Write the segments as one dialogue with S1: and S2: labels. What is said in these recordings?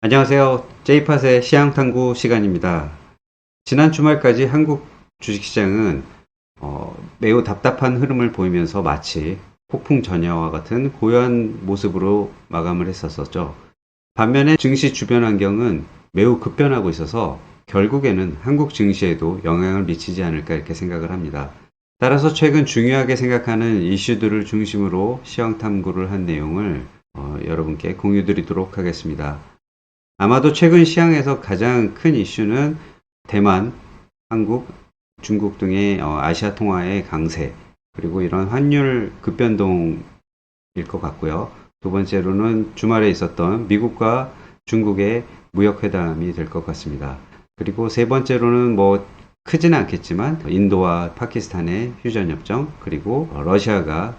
S1: 안녕하세요. 제이팟의 시향탐구 시간입니다. 지난 주말까지 한국 주식시장은 어, 매우 답답한 흐름을 보이면서 마치 폭풍 전야와 같은 고요한 모습으로 마감을 했었었죠. 반면에 증시 주변 환경은 매우 급변하고 있어서 결국에는 한국 증시에도 영향을 미치지 않을까 이렇게 생각을 합니다. 따라서 최근 중요하게 생각하는 이슈들을 중심으로 시황 탐구를 한 내용을 어, 여러분께 공유 드리도록 하겠습니다. 아마도 최근 시황에서 가장 큰 이슈는 대만, 한국, 중국 등의 어, 아시아 통화의 강세, 그리고 이런 환율 급변동일 것 같고요. 두 번째로는 주말에 있었던 미국과 중국의 무역회담이 될 것 같습니다. 그리고 세 번째로는 뭐 크지는 않겠지만 인도와 파키스탄의 휴전협정, 그리고 러시아가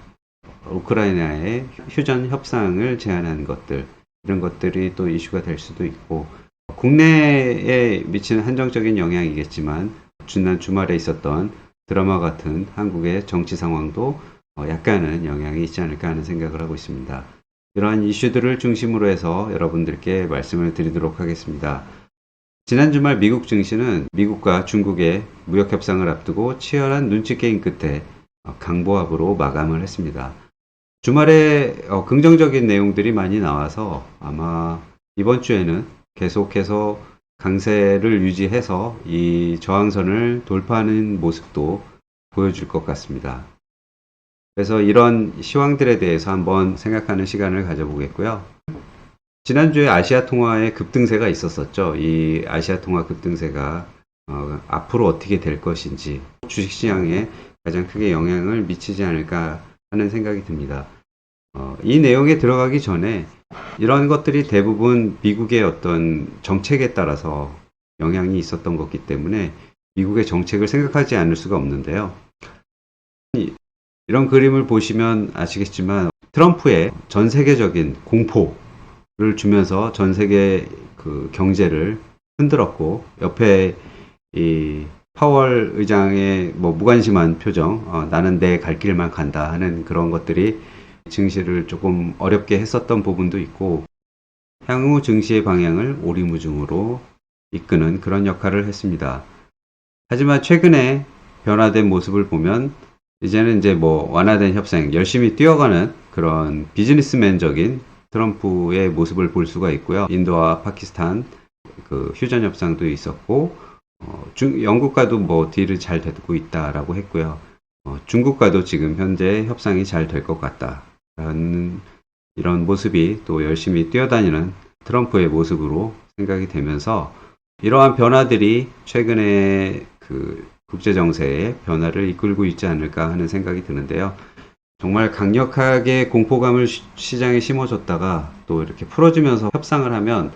S1: 우크라이나의 휴전 협상을 제안한 것들, 이런 것들이 또 이슈가 될 수도 있고 국내에 미치는 한정적인 영향이겠지만 지난 주말에 있었던 드라마 같은 한국의 정치 상황도 어, 약간은 영향이 있지 않을까 하는 생각을 하고 있습니다. 이러한 이슈들을 중심으로 해서 여러분들께 말씀을 드리도록 하겠습니다. 지난 주말 미국 증시는 미국과 중국의 무역 협상을 앞두고 치열한 눈치 게임 끝에 어, 강보합으로 마감을 했습니다. 주말에 어, 긍정적인 내용들이 많이 나와서 아마 이번 주에는 계속해서 강세를 유지해서 이 저항선을 돌파하는 모습도 보여줄 것 같습니다. 그래서 이런 시황들에 대해서 한번 생각하는 시간을 가져보겠고요. 지난주에 아시아 통화의 급등세가 있었었죠. 이 아시아 통화 급등세가 어, 앞으로 어떻게 될 것인지 주식시장에 가장 크게 영향을 미치지 않을까 하는 생각이 듭니다. 어, 이 내용에 들어가기 전에 이런 것들이 대부분 미국의 어떤 정책에 따라서 영향이 있었던 것이기 때문에 미국의 정책을 생각하지 않을 수가 없는데요. 이- 이런 그림을 보시면 아시겠지만 트럼프의 전 세계적인 공포를 주면서 전 세계 그 경제를 흔들었고 옆에 이 파월 의장의 뭐 무관심한 표정, 어, 나는 내 갈 길만 간다 하는 그런 것들이 증시를 조금 어렵게 했었던 부분도 있고 향후 증시의 방향을 오리무중으로 이끄는 그런 역할을 했습니다. 하지만 최근에 변화된 모습을 보면 이제는 이제 뭐 완화된 협상, 열심히 뛰어가는 그런 비즈니스맨적인 트럼프의 모습을 볼 수가 있고요. 인도와 파키스탄 그 휴전 협상도 있었고 어, 중, 영국과도 뭐 딜을 잘 되고 있다라고 했고요. 어, 중국과도 지금 현재 협상이 잘 될 것 같다라는 이런 모습이 또 열심히 뛰어다니는 트럼프의 모습으로 생각이 되면서 이러한 변화들이 최근에 그 국제 정세의 변화를 이끌고 있지 않을까 하는 생각이 드는데요. 정말 강력하게 공포감을 시- 시장에 심어줬다가 또 이렇게 풀어주면서 협상을 하면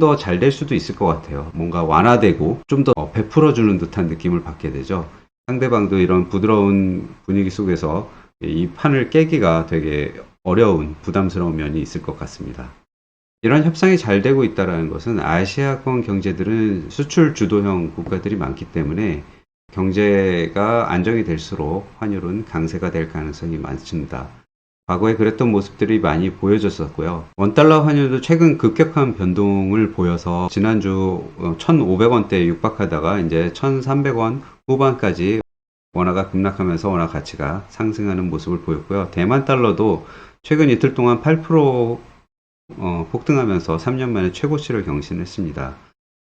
S1: 더 잘 될 수도 있을 것 같아요. 뭔가 완화되고 좀 더 베풀어 주는 듯한 느낌을 받게 되죠. 상대방도 이런 부드러운 분위기 속에서 이 판을 깨기가 되게 어려운 부담스러운 면이 있을 것 같습니다. 이런 협상이 잘 되고 있다는 것은 아시아권 경제들은 수출 주도형 국가들이 많기 때문에 경제가 안정이 될수록 환율은 강세가 될 가능성이 많습니다. 과거에 그랬던 모습들이 많이 보여졌었고요. 원달러 환율도 최근 급격한 변동을 보여서 지난주 1,500원대에 육박하다가 이제 1,300원 후반까지 원화가 급락하면서 원화 가치가 상승하는 모습을 보였고요. 대만 달러도 최근 이틀 동안 8% 어, 폭등하면서 3년 만에 최고치를 경신했습니다.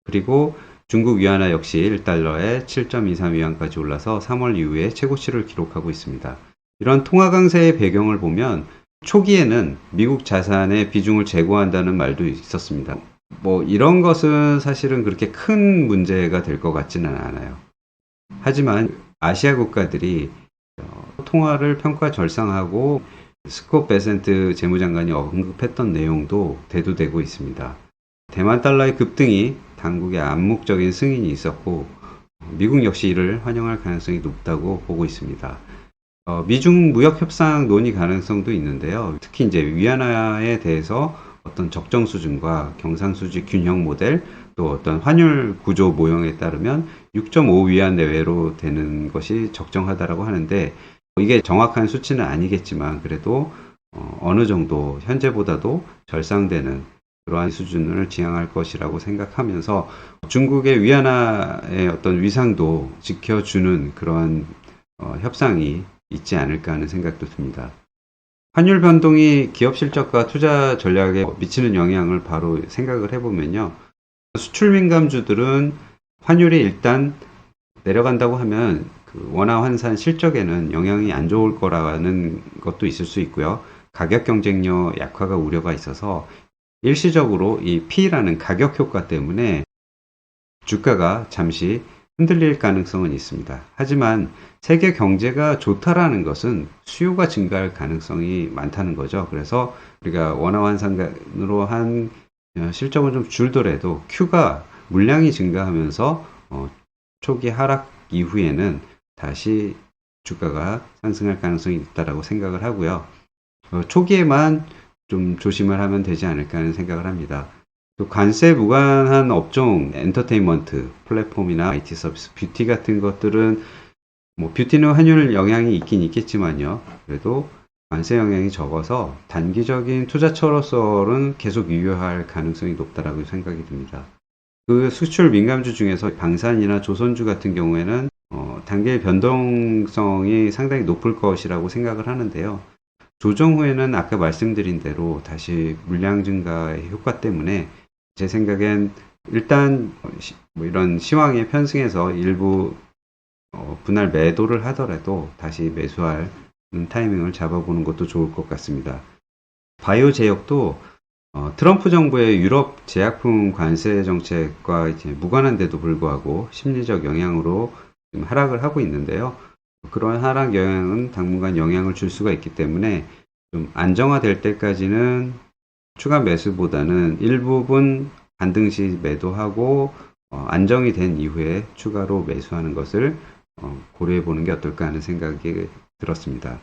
S1: 그리고 중국 위안화 역시 1달러에 7.23위안까지 올라서 3월 이후에 최고치를 기록하고 있습니다. 이런 통화 강세의 배경을 보면 초기에는 미국 자산의 비중을 제고한다는 말도 있었습니다. 뭐 이런 것은 사실은 그렇게 큰 문제가 될 것 같지는 않아요. 하지만 아시아 국가들이 어, 통화를 평가 절상하고 스콧 베센트 재무장관이 언급했던 내용도 대두되고 있습니다. 대만 달러의 급등이 당국의 암묵적인 승인이 있었고 미국 역시 이를 환영할 가능성이 높다고 보고 있습니다. 어, 미중 무역 협상 논의 가능성도 있는데요. 특히 이제 위안화에 대해서 어떤 적정 수준과 경상수지 균형 모델 또 어떤 환율 구조 모형에 따르면 6.5 위안 내외로 되는 것이 적정하다라고 하는데 이게 정확한 수치는 아니겠지만 그래도 어, 어느 정도 현재보다도 절상되는 그러한 수준을 지향할 것이라고 생각하면서 중국의 위안화의 어떤 위상도 지켜주는 그러한 어, 협상이 있지 않을까 하는 생각도 듭니다. 환율 변동이 기업 실적과 투자 전략에 미치는 영향을 바로 생각을 해보면요. 수출 민감주들은 환율이 일단 내려간다고 하면 그 원화 환산 실적에는 영향이 안 좋을 거라는 것도 있을 수 있고요. 가격 경쟁력 약화가 우려가 있어서 일시적으로 이 P라는 가격 효과 때문에 주가가 잠시 흔들릴 가능성은 있습니다. 하지만 세계 경제가 좋다라는 것은 수요가 증가할 가능성이 많다는 거죠. 그래서 우리가 원화 환산으로 한 어, 실적은 좀 줄더라도 Q가 물량이 증가하면서 어, 초기 하락 이후에는 다시 주가가 상승할 가능성이 있다라고 생각을 하고요. 어, 초기에만 좀 조심을 하면 되지 않을까 하는 생각을 합니다. 또 관세 무관한 업종, 엔터테인먼트, 플랫폼이나 IT 서비스, 뷰티 같은 것들은 뭐 뷰티는 환율 영향이 있긴 있겠지만요. 그래도 관세 영향이 적어서 단기적인 투자처로서는 계속 유효할 가능성이 높다라고 생각이 듭니다. 그 수출 민감주 중에서 방산이나 조선주 같은 경우에는 어, 단기 변동성이 상당히 높을 것이라고 생각을 하는데요. 조정 후에는 아까 말씀드린 대로 다시 물량 증가의 효과 때문에 제 생각엔 일단 시- 뭐 이런 시황의 편승에서 일부 어, 분할 매도를 하더라도 다시 매수할 음, 타이밍을 잡아보는 것도 좋을 것 같습니다. 바이오 제약도 어, 트럼프 정부의 유럽 제약품 관세 정책과 이제 무관한데도 불구하고 심리적 영향으로 하락을 하고 있는데요. 그런 하락 영향은 당분간 영향을 줄 수가 있기 때문에 좀 안정화될 때까지는 추가 매수보다는 일부분 반등 시 매도하고 어, 안정이 된 이후에 추가로 매수하는 것을 어, 고려해 보는 게 어떨까 하는 생각이 들었습니다.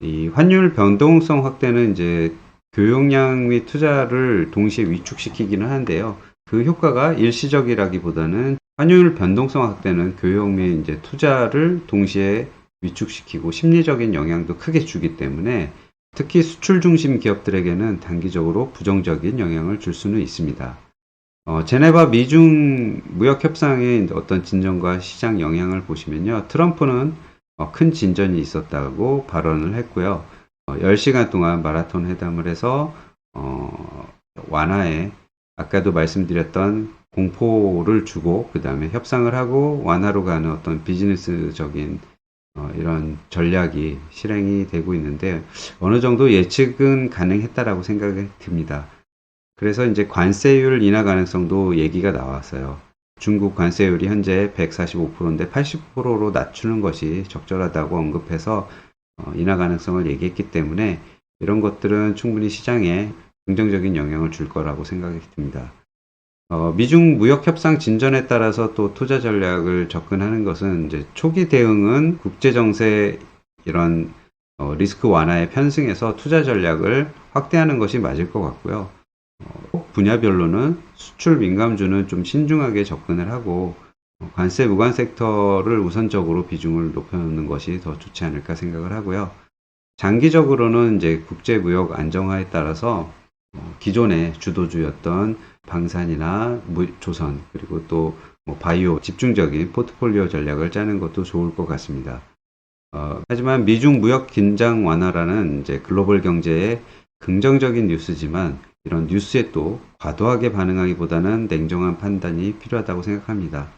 S1: 이 환율 변동성 확대는 이제 교역량 및 투자를 동시에 위축시키기는 하는데요. 그 효과가 일시적이라기보다는 환율 변동성 확대는 교역 및 이제 투자를 동시에 위축시키고 심리적인 영향도 크게 주기 때문에 특히 수출 중심 기업들에게는 단기적으로 부정적인 영향을 줄 수는 있습니다. 어, 제네바 미중 무역 협상의 어떤 진전과 시장 영향을 보시면요. 트럼프는 어, 큰 진전이 있었다고 발언을 했고요. 어, 10시간 동안 마라톤 회담을 해서 어, 완화에 아까도 말씀드렸던 공포를 주고 그 다음에 협상을 하고 완화로 가는 어떤 비즈니스적인 어, 이런 전략이 실행이 되고 있는데 어느 정도 예측은 가능했다라고 생각이 듭니다. 그래서 이제 관세율 인하 가능성도 얘기가 나왔어요. 중국 관세율이 현재 145%인데 80%로 낮추는 것이 적절하다고 언급해서 어, 인하 가능성을 얘기했기 때문에 이런 것들은 충분히 시장에 긍정적인 영향을 줄 거라고 생각이 듭니다. 어, 미중 무역 협상 진전에 따라서 또 투자 전략을 접근하는 것은 이제 초기 대응은 국제 정세 이런 어, 리스크 완화에 편승해서 투자 전략을 확대하는 것이 맞을 것 같고요. 어, 분야별로는 수출 민감주는 좀 신중하게 접근을 하고 어, 관세 무관 섹터를 우선적으로 비중을 높여놓는 것이 더 좋지 않을까 생각을 하고요. 장기적으로는 이제 국제 무역 안정화에 따라서 어, 기존의 주도주였던 방산이나 무- 조선 그리고 또뭐 바이오 집중적인 포트폴리오 전략을 짜는 것도 좋을 것 같습니다. 어, 하지만 미중 무역 긴장 완화라는 이제 글로벌 경제의 긍정적인 뉴스지만 이런 뉴스에 또 과도하게 반응하기보다는 냉정한 판단이 필요하다고 생각합니다.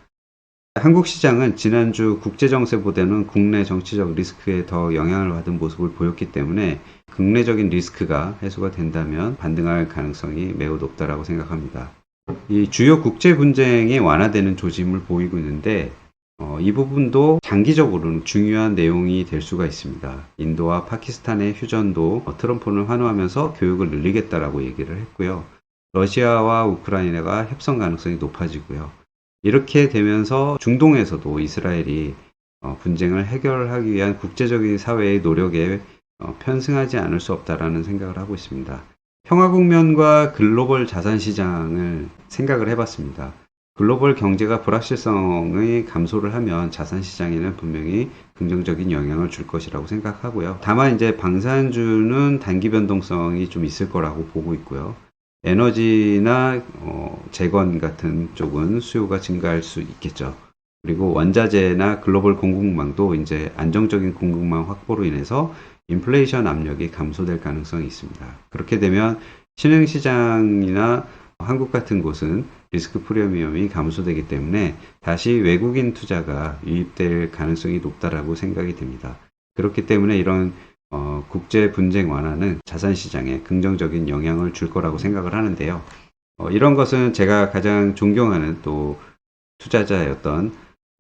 S1: 한국 시장은 지난주 국제 정세보다는 국내 정치적 리스크에 더 영향을 받은 모습을 보였기 때문에 국내적인 리스크가 해소가 된다면 반등할 가능성이 매우 높다라고 생각합니다. 이 주요 국제 분쟁이 완화되는 조짐을 보이고 있는데 어, 이 부분도 장기적으로는 중요한 내용이 될 수가 있습니다. 인도와 파키스탄의 휴전도 어, 트럼프는 환호하면서 교육을 늘리겠다라고 얘기를 했고요. 러시아와 우크라이나가 협상 가능성이 높아지고요. 이렇게 되면서 중동에서도 이스라엘이 어, 분쟁을 해결하기 위한 국제적인 사회의 노력에 어, 편승하지 않을 수 없다라는 생각을 하고 있습니다. 평화 국면과 글로벌 자산 시장을 생각을 해봤습니다. 글로벌 경제가 불확실성의 감소를 하면 자산 시장에는 분명히 긍정적인 영향을 줄 것이라고 생각하고요. 다만 이제 방산주는 단기 변동성이 좀 있을 거라고 보고 있고요. 에너지나 어, 재건 같은 쪽은 수요가 증가할 수 있겠죠. 그리고 원자재나 글로벌 공급망도 이제 안정적인 공급망 확보로 인해서 인플레이션 압력이 감소될 가능성이 있습니다. 그렇게 되면 신흥시장이나 한국 같은 곳은 리스크 프리미엄이 감소되기 때문에 다시 외국인 투자가 유입될 가능성이 높다라고 생각이 됩니다. 그렇기 때문에 이런 어, 국제 분쟁 완화는 자산 시장에 긍정적인 영향을 줄 거라고 생각을 하는데요. 어, 이런 것은 제가 가장 존경하는 또 투자자였던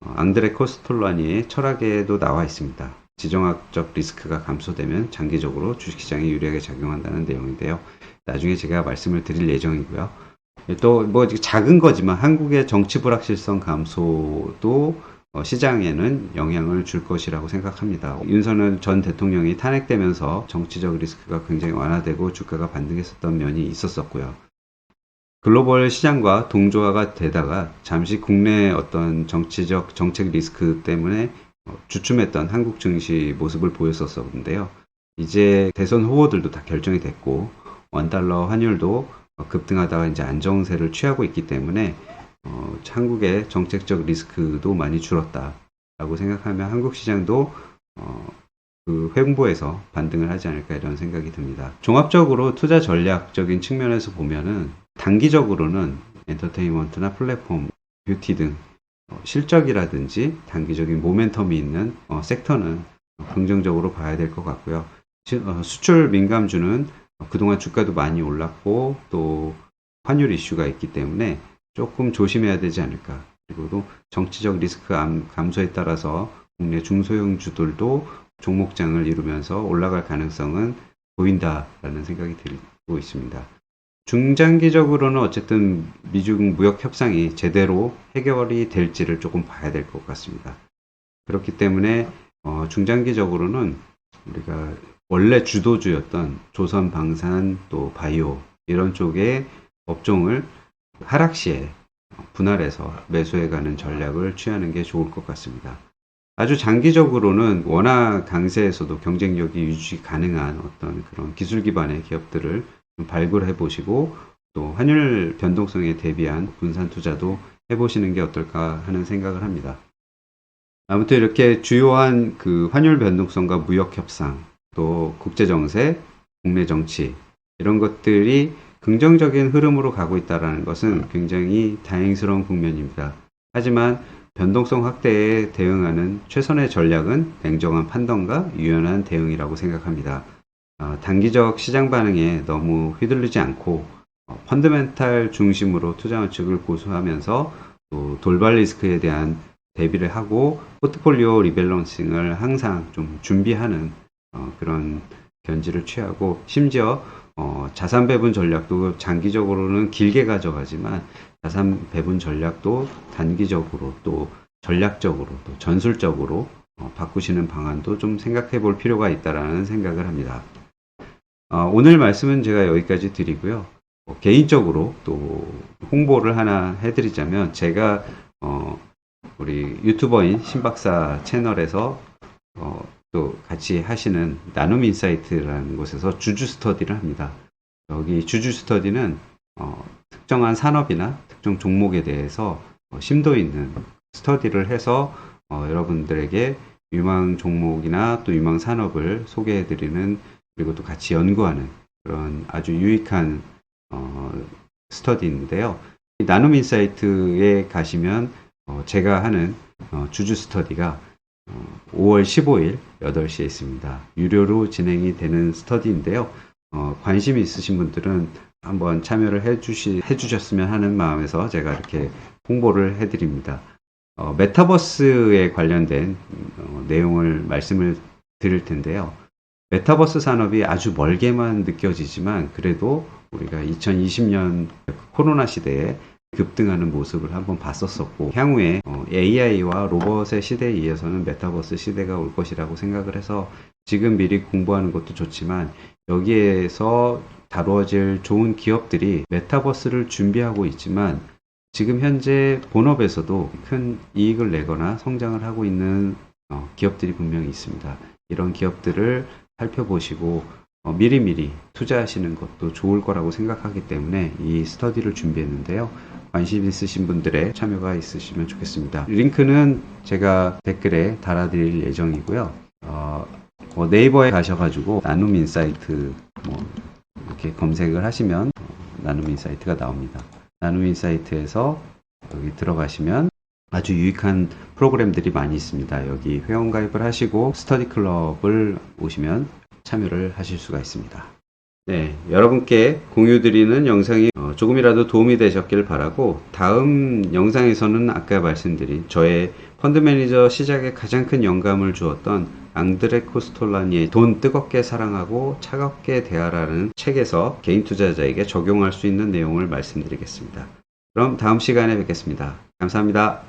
S1: 어, 앙드레 코스톨라니의 철학에도 나와 있습니다. 지정학적 리스크가 감소되면 장기적으로 주식시장에 유리하게 작용한다는 내용인데요. 나중에 제가 말씀을 드릴 예정이고요. 또 뭐 작은 거지만 한국의 정치 불확실성 감소도 어, 시장에는 영향을 줄 것이라고 생각합니다. 윤석열 전 대통령이 탄핵되면서 정치적 리스크가 굉장히 완화되고 주가가 반등했었던 면이 있었었고요. 글로벌 시장과 동조화가 되다가 잠시 국내 어떤 정치적 정책 리스크 때문에 어, 주춤했던 한국 증시 모습을 보였었는데요. 이제 대선 후보들도 다 결정이 됐고 원달러 환율도 어, 급등하다가 이제 안정세를 취하고 있기 때문에 어, 한국의 정책적 리스크도 많이 줄었다라고 생각하면 한국 시장도 어, 그 횡보에서 반등을 하지 않을까 이런 생각이 듭니다. 종합적으로 투자 전략적인 측면에서 보면은 단기적으로는 엔터테인먼트나 플랫폼, 뷰티 등 어, 실적이라든지 단기적인 모멘텀이 있는 어, 섹터는 긍정적으로 봐야 될 것 같고요. 시- 어, 수출 민감주는 그동안 주가도 많이 올랐고 또 환율 이슈가 있기 때문에 조금 조심해야 되지 않을까. 그리고 또 정치적 리스크 감- 감소에 따라서 국내 중소형주들도 종목장을 이루면서 올라갈 가능성은 보인다라는 생각이 들고 있습니다. 중장기적으로는 어쨌든 미중 무역 협상이 제대로 해결이 될지를 조금 봐야 될 것 같습니다. 그렇기 때문에 어, 중장기적으로는 우리가 원래 주도주였던 조선 방산 또 바이오 이런 쪽의 업종을 하락 시에 분할해서 매수해 가는 전략을 취하는 게 좋을 것 같습니다. 아주 장기적으로는 워낙 강세에서도 경쟁력이 유지 가능한 어떤 그런 기술 기반의 기업들을 좀 발굴해 보시고 또 환율 변동성에 대비한 분산 투자도 해보시는 게 어떨까 하는 생각을 합니다. 아무튼 이렇게 주요한 그 환율 변동성과 무역 협상, 또 국제 정세, 국내 정치 이런 것들이 긍정적인 흐름으로 가고 있다는 것은 굉장히 다행스러운 국면입니다. 하지만 변동성 확대에 대응하는 최선의 전략은 냉정한 판단과 유연한 대응이라고 생각합니다. 어, 단기적 시장 반응에 너무 휘둘리지 않고 어, 펀드멘탈 중심으로 투자 원칙을 고수하면서 또 돌발 리스크에 대한 대비를 하고 포트폴리오 리밸런싱을 항상 좀 준비하는 어, 그런 견지를 취하고 심지어 어, 자산 배분 전략도 장기적으로는 길게 가져가지만 자산 배분 전략도 단기적으로 또 전략적으로 또 전술적으로 어, 바꾸시는 방안도 좀 생각해 볼 필요가 있다라는 생각을 합니다. 어, 오늘 말씀은 제가 여기까지 드리고요. 어, 개인적으로 또 홍보를 하나 해드리자면 제가 어, 우리 유튜버인 신박사 채널에서 어, 또 같이 하시는 나눔 인사이트라는 곳에서 주주 스터디를 합니다. 여기 주주 스터디는 어, 특정한 산업이나 특정 종목에 대해서 어, 심도 있는 스터디를 해서 어, 여러분들에게 유망 종목이나 또 유망 산업을 소개해드리는 그리고 또 같이 연구하는 그런 아주 유익한 어, 스터디인데요. 이 나눔 인사이트에 가시면 어, 제가 하는 어, 주주 스터디가 어, 5월 15일 8시에 있습니다. 유료로 진행이 되는 스터디인데요. 어, 관심 있으신 분들은 한번 참여를 해주시, 해주셨으면 하는 마음에서 제가 이렇게 홍보를 해드립니다. 어, 메타버스에 관련된 어, 내용을 말씀을 드릴 텐데요. 메타버스 산업이 아주 멀게만 느껴지지만 그래도 우리가 2020년 코로나 시대에 급등하는 모습을 한번 봤었었고 향후에 어, AI와 로봇의 시대에 이어서는 메타버스 시대가 올 것이라고 생각을 해서 지금 미리 공부하는 것도 좋지만 여기에서 다루어질 좋은 기업들이 메타버스를 준비하고 있지만 지금 현재 본업에서도 큰 이익을 내거나 성장을 하고 있는 어, 기업들이 분명히 있습니다. 이런 기업들을 살펴보시고 어, 미리미리 투자하시는 것도 좋을 거라고 생각하기 때문에 이 스터디를 준비했는데요. 관심 있으신 분들의 참여가 있으시면 좋겠습니다. 링크는 제가 댓글에 달아드릴 예정이고요. 어, 어, 네이버에 가셔가지고 나눔 인사이트 뭐 이렇게 검색을 하시면 어, 나눔 인사이트가 나옵니다. 나눔 인사이트에서 여기 들어가시면 아주 유익한 프로그램들이 많이 있습니다. 여기 회원 가입을 하시고 스터디 클럽을 오시면 참여를 하실 수가 있습니다. 네, 여러분께 공유드리는 영상이 어, 조금이라도 도움이 되셨길 바라고 다음 영상에서는 아까 말씀드린 저의 펀드 매니저 시작에 가장 큰 영감을 주었던 앙드레 코스톨라니의 돈 뜨겁게 사랑하고 차갑게 대하라는 책에서 개인 투자자에게 적용할 수 있는 내용을 말씀드리겠습니다. 그럼 다음 시간에 뵙겠습니다. 감사합니다.